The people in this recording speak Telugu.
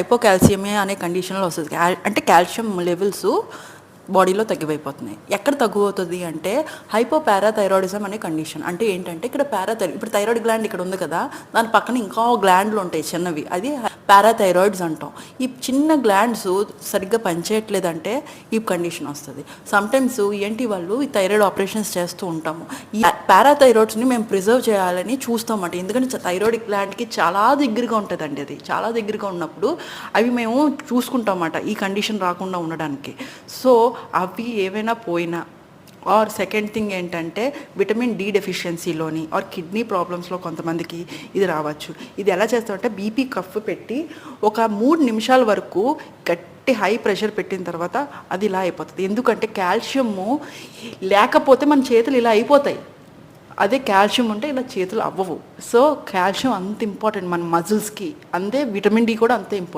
హైపోకాల్సియమే అనే కండిషన్లో వస్తుంది. అంటే కాల్షియం లెవెల్స్ బాడీలో తగ్గిపోయిపోతున్నాయి. ఎక్కడ తగ్గిపోతుంది అంటే హైపోపారాథైరాయిడిజం అనే కండిషన్ అంటే ఏంటంటే ఇక్కడ పారాథైరాయిడ్ ఇప్పుడు థైరాయిడ్ గ్లాండ్ ఇక్కడ ఉంది కదా దాని పక్కన ఇంకా గ్లాండ్లు ఉంటాయి చిన్నవి. అది పారాథైరాయిడ్స్ అంటాం. ఈ చిన్న గ్లాండ్స్ సరిగ్గా పనిచేయట్లేదంటే ఈ కండిషన్ వస్తుంది. సమ్టైమ్స్ ఏంటి వాళ్ళు ఈ థైరాయిడ్ ఆపరేషన్స్ చేస్తూ ఉంటాము. ఈ పారాథైరాయిడ్స్ని మేము ప్రిజర్వ్ చేయాలని చూస్తామంట. ఎందుకంటే థైరాయిడ్ గ్లాండ్కి చాలా దగ్గరగా ఉంటుందండి అది. చాలా దగ్గరగా ఉన్నప్పుడు అవి మేము చూసుకుంటాం ఈ కండిషన్ రాకుండా ఉండడానికి. సో అవి ఏవైనా పోయినా. ఆర్ సెకండ్ థింగ్ ఏంటంటే విటమిన్ డి డెఫిషియన్సీలోని ఆర్ కిడ్నీ ప్రాబ్లమ్స్లో కొంతమందికి ఇది రావచ్చు. ఇది ఎలా చేస్తామంటే బీపీ కఫ్ పెట్టి ఒక మూడు నిమిషాల వరకు గట్టి హై ప్రెషర్ పెట్టిన తర్వాత అది ఇలా అయిపోతుంది. ఎందుకంటే కాల్షియము లేకపోతే మన చేతులు ఇలా అయిపోతాయి. అదే కాల్షియం ఉంటే ఇలా చేతులు అవ్వవు. సో కాల్షియం అంత ఇంపార్టెంట్ మన మజిల్స్కి అంతే విటమిన్ డి కూడా అంత ఇంపార్టెంట్